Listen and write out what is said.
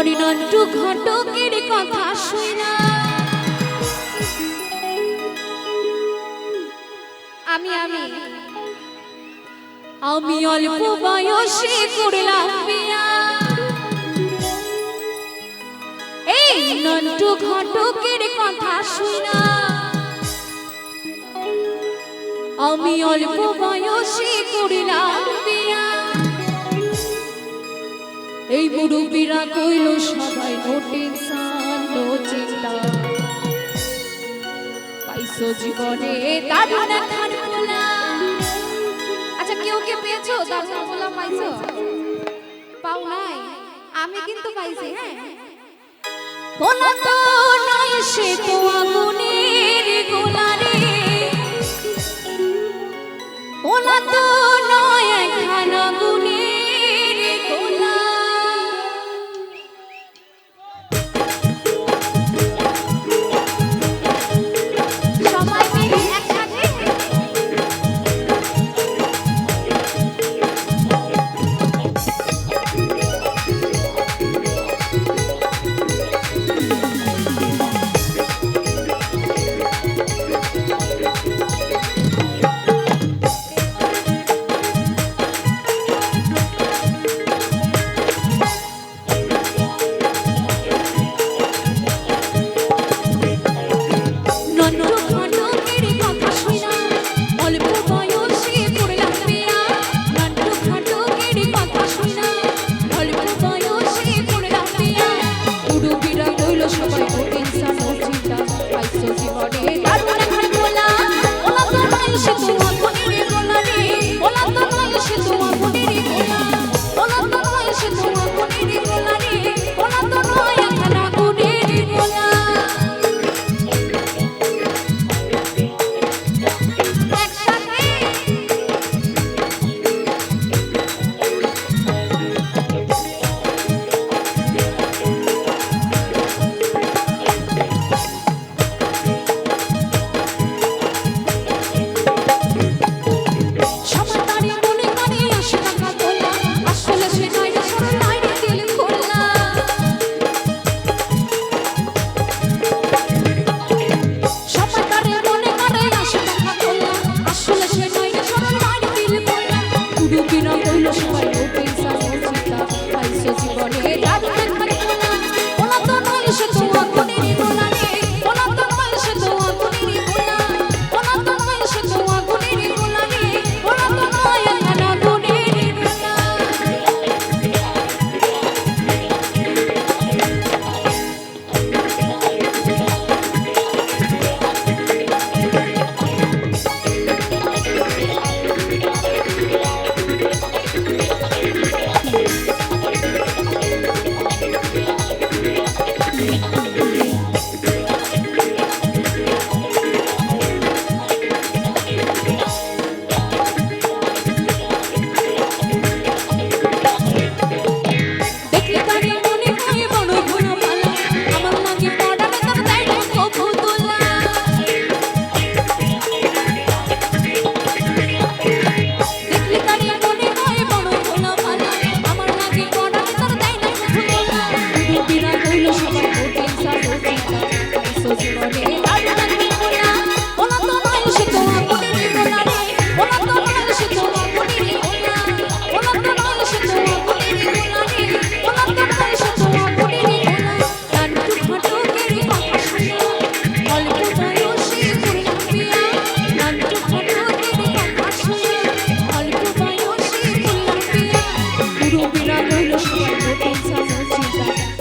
নন্টু ঘটকের কথা শুনা। আমি আমি আমি অল্প বয়সে করলাম এই নন্টু ঘটকের কথা শুনা। আমি অল্প বয়সে করলাম বিয়া এই মুরুবীরা কইল, সবাই ঘটে চিন্তা। পাইছো জীবনে খান আচ্ছা কেউ কে পেয়েছ? পাইছো? পাও নাই? আমি কিন্তু পাইছি হ্যাঁ। তো নাই সে তো আগুনের গোলারে। তো রইল সর্বতি সমচিন্তা